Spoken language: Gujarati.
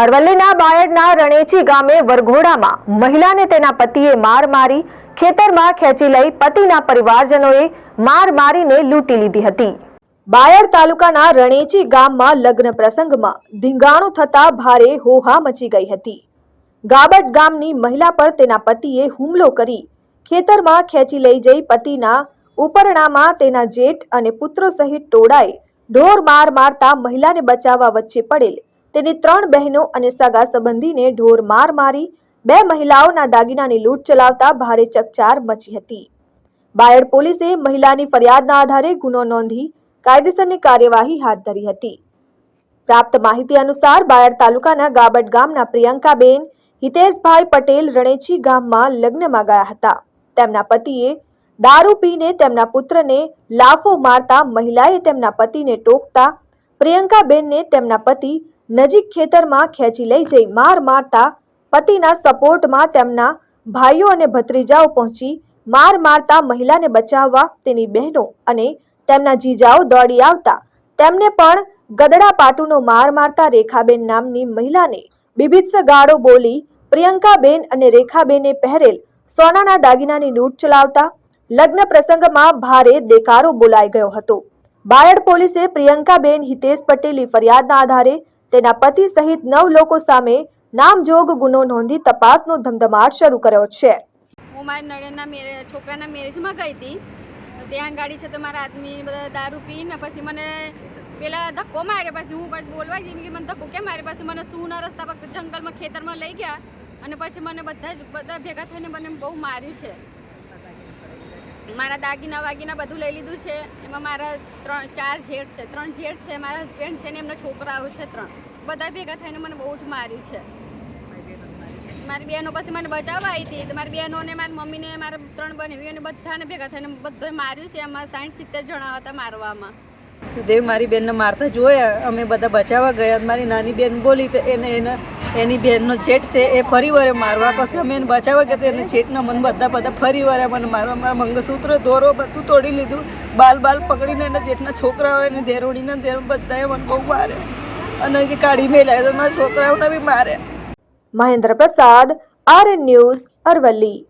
અરવલ્લીના બાયડના રણેચી ગામે વરઘોડામાં મહિલાને તેના પતિએ માર મારી, ખેતરમાં ખેંચી લઈ પતિના પરિવારજનોએ માર મારીને લૂંટી લીધી હતી. બાયડ તાલુકાના રણેચી ગામમાં લગ્ન પ્રસંગમાં ધીંગાણું થતા ભારે હોહા મચી ગઈ હતી. ગાબટ ગામની મહિલા પર તેના પતિએ હુમલો કરી, ખેતરમાં ખેંચી લઈ જઈ પતિના ઉપરણામાં તેના જેઠ અને પુત્રો સહિત ટોળાએ ઢોર માર મારતા મહિલાને બચાવવા વચ્ચે પડેલ તેની ત્રણ બહેનો અને સગા સંબંધીને ઢોર માર મારી, બે મહિલાઓના દાગીનાની લૂંટ ચલાવતા ભારે ચકચાર મચી હતી. બાયડ પોલીસે મહિલાની ફરિયાદના આધારે ગુનો નોંધી કાયદેસરની કાર્યવાહી હાથ ધરી હતી. પ્રાપ્ત માહિતી અનુસાર બાયડ તાલુકાના ગાબટ ગામના પ્રિયંકાબેન, હિતેશભાઈ પટેલ રણેચી ગામમાં લગ્નમાં ગયા હતા. તેમના પતિએ દારૂ પીને તેમના પુત્રને લાફો મારતા મહિલાએ તેમના પતિને ટોકતા પ્રિયંકાબેનને તેમના પતિ નજીક ખેતરમાં ખેંચી લઈ જઈ માર મારતા પતિના સપોર્ટમાં તેમના ભાઈઓ અને ભત્રીજાઓ પહોંચી માર મારતા મહિલાને બચાવવા તેની બહેનો અને તેમના જીજાઓ દોડી આવતા. તેમને પણ ગદડા પાટુનો માર મારતા રેખાબેન નામની મહિલાને બિભિત્સ ગાળો બોલી પ્રિયંકાબેન અને રેખાબેને પહેરેલ સોનાના દાગીનાની લૂંટ ચલાવતા લગ્ન પ્રસંગમાં ભારે દેકારો બોલાઈ ગયો હતો. બાયડ પોલીસે પ્રિયંકાબેન હિતેશ પટેલની ફરિયાદના આધારે તેના પતિ સહિત નવ લોકો સામે નામજોગ ગુનો નોંધી તપાસનો ધમધમાટ શરૂ કર્યો છે. હું મારા નળના મેરે, છોકરાના મેરેજમાં ગઈ હતી. ત્યાં ગાડી છે તો મારા આદમી બધા દારૂ પીને પછી મને પેલા ધક્કો માર્યો, પછી હું કંઈક બોલવા ગઈ મને ધક્કો કેમ માર્યો? પછી મને સૂના રસ્તા પર જંગલમાં ખેતરમાં લઈ ગયા અને પછી મને બધા જ, બધા ભેગા થઈને મને બહુ માર્યું છે. મારા દાગીના વાગીના બધું લઈ લીધું છે. એમાં મારા ત્રણ, ચાર જેઠ છે. ત્રણ જેઠ છે, મારા હસબન્ડ છે ને એમના છોકરાઓ છે ત્રણ. બધા ભેગા થઈને મને બહુ જ માર્યું છે. મારી બહેનો પછી મને બચાવવા આવી હતી. તો મારી બહેનોને મારી મમ્મીને મારા ત્રણ બહેનીઓને બધાને ભેગા થઈને બધું માર્યું છે. એમાં સાઠ સિત્તેર જણા હતા મારવામાં. દેવ મારી બેનને મારતા જોયા. અમે બધા બચાવવા ગયા. મારી નાની બેન બોલી તો એને એને એની બેનનો જેઠ છે, એ ફરી વરે મારવા પછી અમે એને બચાવવા તો એને જેઠના મન બધા બધા ફરી વરે મને મારવા. મારા મંગળસૂત્ર, દોરો બધું તોડી લીધું. બાલ બાલ પકડીને એના જેઠના છોકરાઓ એને ધેરોડીને ધેરો બધાએ મને બહુ મારે. અને જે કાઢી મેલાય તો મારા છોકરાઓને બી મારે. મહેન્દ્ર પ્રસાદ આર ન્યૂઝ, અરવલ્લી.